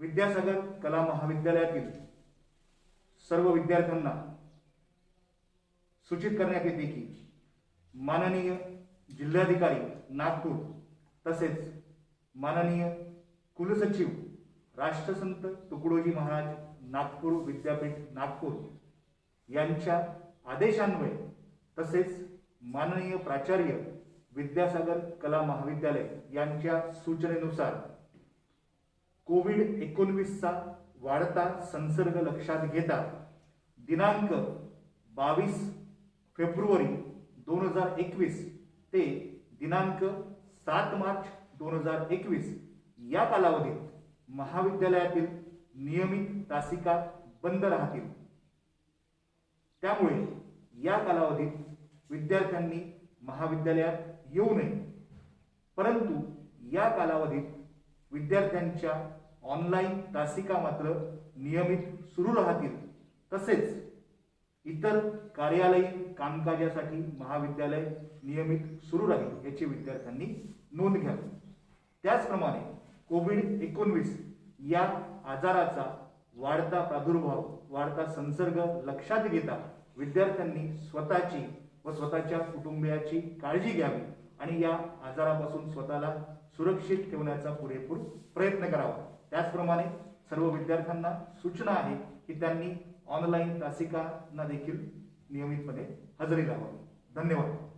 विद्यासागर कला महाविद्यालयातील सर्व विद्यार्थ्यांना सूचित करण्यात येते की माननीय जिल्हाधिकारी नागपूर तसेच माननीय कुलसचिव राष्ट्रसंत तुकडोजी महाराज नागपूर विद्यापीठ नागपूर यांच्या आदेशान्वये तसेच माननीय प्राचार्य विद्यासागर कला महाविद्यालय यांच्या सूचनेनुसार कोविड एकोणवीसचा वाढता संसर्ग लक्षात घेता दिनांक बावीस फेब्रुवारी दोन हजार एकवीस ते दिनांक सात मार्च दोन हजार एकवीस या कालावधीत महाविद्यालयातील नियमित तासिका बंद राहतील. त्यामुळे या कालावधीत विद्यार्थ्यांनी महाविद्यालयात येऊ नये. परंतु या कालावधीत विद्यार्थ्यांच्या ऑनलाईन तासिका मात्र नियमित सुरू राहतील. तसेच इतर कार्यालयीन कामकाजासाठी महाविद्यालय नियमित सुरू राहील याची विद्यार्थ्यांनी नोंद घ्यावी. त्याचप्रमाणे कोविड एकोणवीस या आजाराचा वाढता प्रादुर्भाव वाढता संसर्ग लक्षात घेता विद्यार्थ्यांनी स्वतःची व स्वतःच्या कुटुंबियाची काळजी घ्यावी. आणि या आजारापासून स्वतःला सुरक्षित ठेवण्याचा पुरेपूर प्रयत्न करावा. त्याचप्रमाणे सर्व विद्यार्थ्यांना सूचना आहे की त्यांनी ऑनलाईन तासिकांना देखील नियमितपणे हजेरी लावावी. धन्यवाद.